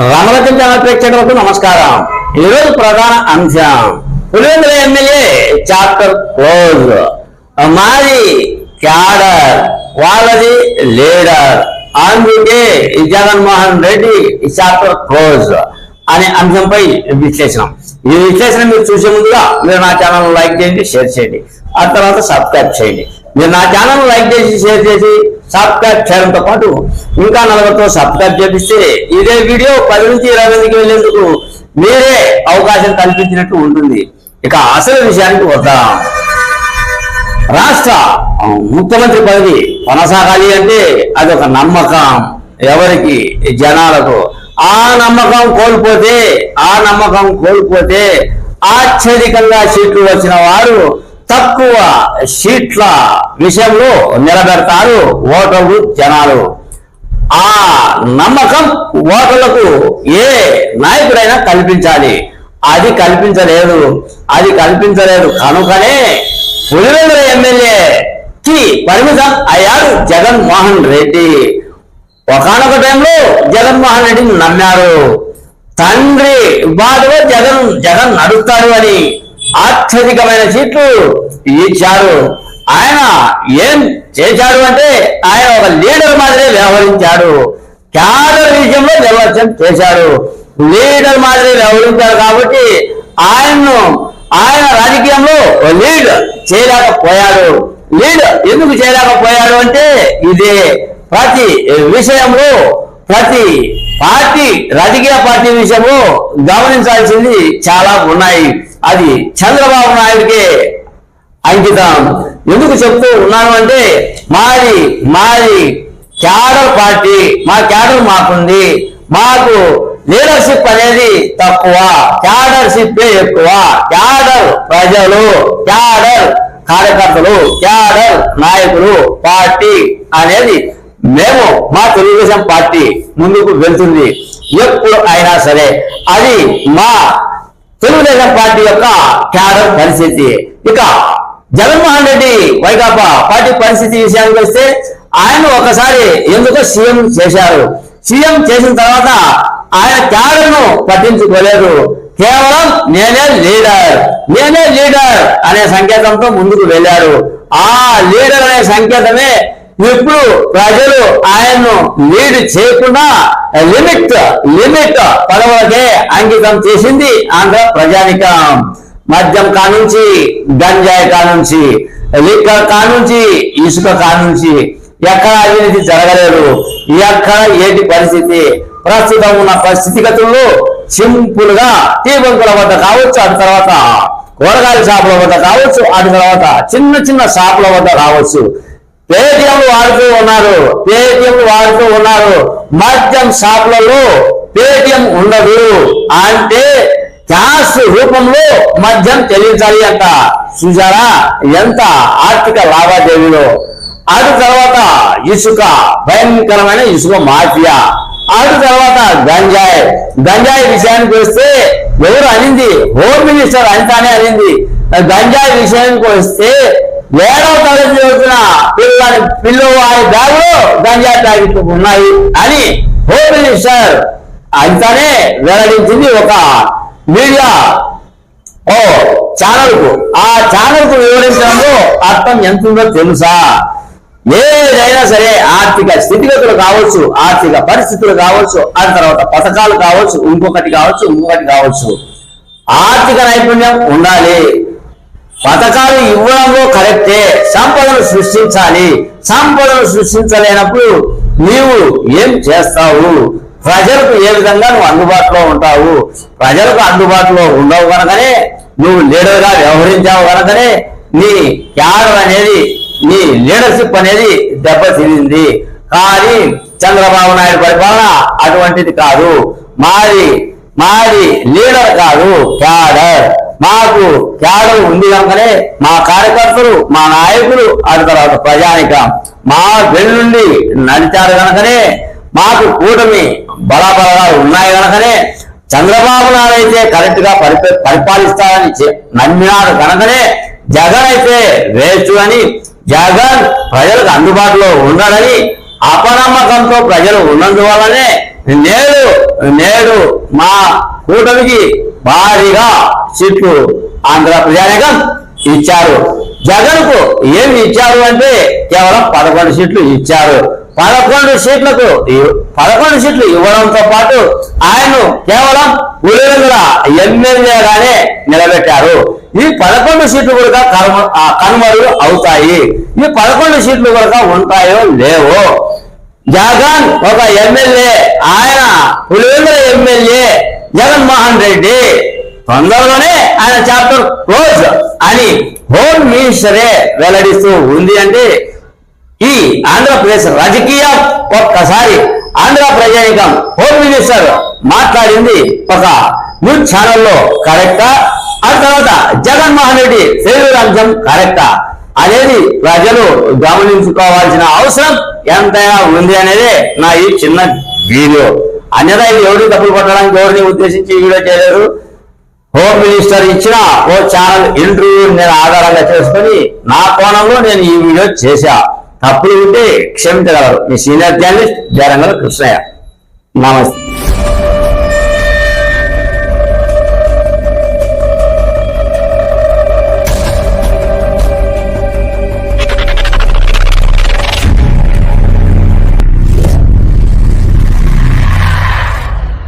రమలకి channel ప్రేక్షకులకు నమస్కారం. ఈరోజు ప్రధాన అంశం. Pulivendula MLA chapter close. మాది క్యాడర్ వాళ్ళది లీడర్ అందుకే జగన్మోహన్ రెడ్డి చాప్టర్ క్లోజ్ అనే అంశంపై విశ్లేషణ. ఈ విశ్లేషణ మీరు చూసే ముందుగా మీరు నా ఛానల్ లైక్ చేయండి షేర్ చేయండి. ఆ తర్వాత సబ్స్క్రైబ్ చేయండి. మీరు నా ఛానల్ లైక్ చేసి షేర్ చేసి సబ్స్క్రైబ్ చేయడంతో పాటు ఇంకా నలుగురితో సబ్స్క్రైబ్ చేపిస్తే ఇదే వీడియో పది నుంచి ఇరవై మందికి వెళ్ళేందుకు మీరే అవకాశం కల్పించినట్టు ఉంటుంది. ఇక అసలు విషయానికి వద్దాం. రాష్ట్ర ముఖ్యమంత్రి పదవి కొనసాగాలి అంటే అది ఒక నమ్మకం. ఎవరికి? జనాలకు. ఆ నమ్మకం కోల్పోతే ఆ నమ్మకం కోల్పోతే ఆశ్చర్యకంగా సీట్లు వచ్చిన వారు తక్కువ సీట్ల విషయంలో నిలబెడతారు ఓటర్లు జనాలు. ఆ నమ్మకం ఓటర్లకు ఏ నాయకుడైనా కల్పించాలి. అది కల్పించలేదు అది కల్పించలేదు కనుకనే పులివెందుల ఎమ్మెల్యేకి పరిమితం అయ్యారు జగన్మోహన్ రెడ్డి. ఒకనొక టైంలో జగన్మోహన్ రెడ్డిని నమ్మారు. తండ్రి బాధలో జగన్ జగన్ నడుస్తాడు అని అత్యధికమైన సీట్లు ఇచ్చారు. ఆయన ఏం చేశాడు అంటే ఆయన ఒక లీడర్ మాదిరి వ్యవహరించాడు. క్యాడర్ విషయంలో నిర్లక్ష్యం చేశాడు. లీడర్ మాదిరి వ్యవహరించాడు కాబట్టి ఆయన్ను ఆయన రాజకీయంలో లీడ్ చేయలేకపోయాడు. లీడ్ ఎందుకు చేయలేకపోయాడు అంటే ఇదే ప్రతి విషయంలో ప్రతి పార్టీ రాజకీయ పార్టీ విషయంలో గమనించాల్సింది చాలా ఉన్నాయి. అది చంద్రబాబు నాయుడికే అంకితం ఎందుకు చెప్తూ ఉన్నాను అంటే మాది మాది క్యాడర్ పార్టీ మా క్యాడర్ మాకుంది. మాకు లీడర్షిప్ అనేది తక్కువ క్యాడర్షిప్ ఎక్కువ. క్యాడర్ ప్రజలు క్యాడర్ కార్యకర్తలు క్యాడర్ నాయకులు పార్టీ అనేది మేము మా తెలుగుదేశం పార్టీ ముందుకు వెళ్తుంది. ఎప్పుడు అయినా సరే అది మా తెలుగుదేశం పార్టీ యొక్క క్యాడర్ పరిస్థితి. ఇక జగన్మోహన్ రెడ్డి వైకాపా పార్టీ పరిస్థితి విషయానికి వస్తే ఆయన ఒకసారి ఎందుకో సీఎం చేశారు? సీఎం చేసిన తర్వాత ఆయన త్యాగను పట్టించుకోలేదు. కేవలం నేనే లీడర్ నేనే లీడర్ అనే సంకేతంతో ముందుకు వెళ్ళారు. ఆ లీడర్ అనే సంకేతమే ఇప్పుడు ప్రజలు ఆయన్ను లీడ్ చేయకుండా లిమిట్ లిమిట్ పదవులకే అంకితం చేసింది ఆంధ్ర ప్రజానికం. మద్యం కానుంచి గంజాయి కానుంచి లిక్కర్ కానుంచి ఇసుక కానుంచి ఎక్కడ అవినీతి జరగలేదు. ఎక్కడ ఏంటి పరిస్థితి? ప్రస్తుతం ఉన్న పరిస్థితిగతుల్లో సింపుల్గా టీ బంకుల వద్ద కావచ్చు అటు తర్వాత కూరగాయల షాపుల వద్ద కావచ్చు అటు తర్వాత చిన్న చిన్న షాపుల వద్ద కావచ్చు. పేటిఎం వాడుతూ ఉన్నారు పేటిఎం వాడుతూ ఉన్నారు. మద్యం షాపులలో పేటిఎం ఉండదు. అంటే క్యాష్ రూపంలో మద్యం చెల్లించాలి అంట. చూసారా ఎంత ఆర్థిక లావాదేవీలో. అటు తర్వాత ఇసుక భయంకరమైన ఇసుక మాఫియా. అటు తర్వాత గంజాయి. గంజాయి విషయానికి వస్తే ఎవరు అనింది? హోమ్ మినిస్టర్ అంతానే అనింది. గంజాయి విషయానికి వస్తే ఏడవ తరగతి చదువుతున్న పిల్లని పిల్లవాడి బ్యాగులో గంజాయి ప్యాకెట్లు ఉన్నాయి అని హోమ్ మినిస్టర్ అంతానే వెల్లడించింది ఒక మీడియా. ఓ ఛానల్కు ఆ ఛానల్కు వివరించడంలో అర్థం ఎంత ఉందో తెలుసా? ఏదైనా సరే ఆర్థిక స్థితిగతులు కావచ్చు ఆర్థిక పరిస్థితులు కావచ్చు ఆ తర్వాత పథకాలు కావచ్చు ఇంకొకటి కావచ్చు ఇంకొకటి కావచ్చు. ఆర్థిక నైపుణ్యం ఉండాలి. పథకాలు ఇవ్వడంలో కరెక్టే. సంపదను సృష్టించాలి. సంపదను సృష్టించలేనప్పుడు నీవు ఏం చేస్తావు? ప్రజలకు ఏ విధంగా నువ్వు అందుబాటులో ఉంటావు? ప్రజలకు అందుబాటులో ఉండవు కనుకనే నువ్వు లీడర్గా వ్యవహరించావు కనుకనే నీ క్యాడర్ అనేది నీ లీడర్షిప్ అనేది దెబ్బతింది కానీ చంద్రబాబు నాయుడు పరిపాలన అటువంటిది కాదు. మాది మాది లీడర్ కాదు క్యాడర్. మాకు క్యాడర్ ఉంది కనుకనే మా కార్యకర్తలు మా నాయకులు ఆ తర్వాత ప్రజానిక. మా వెల్లుండి నడిచారు కనుకనే మాకు కూటమి బలాబలాలు ఉన్నాయి కనుకనే చంద్రబాబు నాయుడు అయితే కరెక్ట్గా పరిప- పరిపాలిస్తారని చె- నమ్మినాడు కనుకనే జగన్ అయితే వేస్ట్ అని జగన్ ప్రజలకు అందుబాటులో ఉండడని అపనమ్మకంతో ప్రజలు ఉన్నందువల్లనే నేడు నేడు మా కూటమికి భారీగా సీట్లు ఆంధ్ర ప్రజానికం ఇచ్చారు. జగన్కు ఏమి ఇచ్చారు అంటే కేవలం పదకొండు సీట్లు ఇచ్చారు. పదకొండు సీట్లకు పదకొండు సీట్లు ఇవ్వడంతో పాటు ఆయన్ను కేవలం పులివెందుల ఎమ్మెల్యేగానే నిలబెట్టారు. ఈ పదకొండు సీట్లు కూడా కర్మ ఆ, కనుమరుగు అవుతాయి. ఈ పదకొండు సీట్లు కూడా ఉంటాయో లేవో? జగన్ ఒక ఎమ్మెల్యే ఆయన పులివెందుల ఎమ్మెల్యే జగన్మోహన్ రెడ్డి. తొందరలోనే ఆయన చాప్టర్ క్లోజ్ అని హోమ్ మినిస్టరే వెల్లడిస్తూ ఉంది అంటే ఈ ఆంధ్రప్రదేశ్ రాజకీయం ఒక్కసారి ఆంధ్ర ప్రజానికం హోమ్ మినిస్టర్ మాట్లాడింది ఒక న్యూస్ ఛానల్లో కరెక్టా? ఆ తర్వాత జగన్మోహన్ రెడ్డి ఫెయిల్యూర్ అంశం కరెక్టా? అనేది ప్రజలు గమనించుకోవాల్సిన అవసరం ఎంతైనా ఉంది అనేది నా ఈ చిన్న వీడియో. అన్యదా ఇది ఎవరిని తప్పులు కొట్టడానికి ఎవరిని ఉద్దేశించి వీడియో చేయలేదు? హోమ్ మినిస్టర్ ఇచ్చిన ఓ ఛానల్ ఇంటర్వ్యూ నేను ఆధారంగా చేసుకొని నా కోణంలో నేను ఈ వీడియో చేశా. తప్పులు ఉంటే క్షమించగలరు. మీ సీనియర్ జర్నలిస్ట్ జరంగల కృష్ణయ్య. నమస్తే.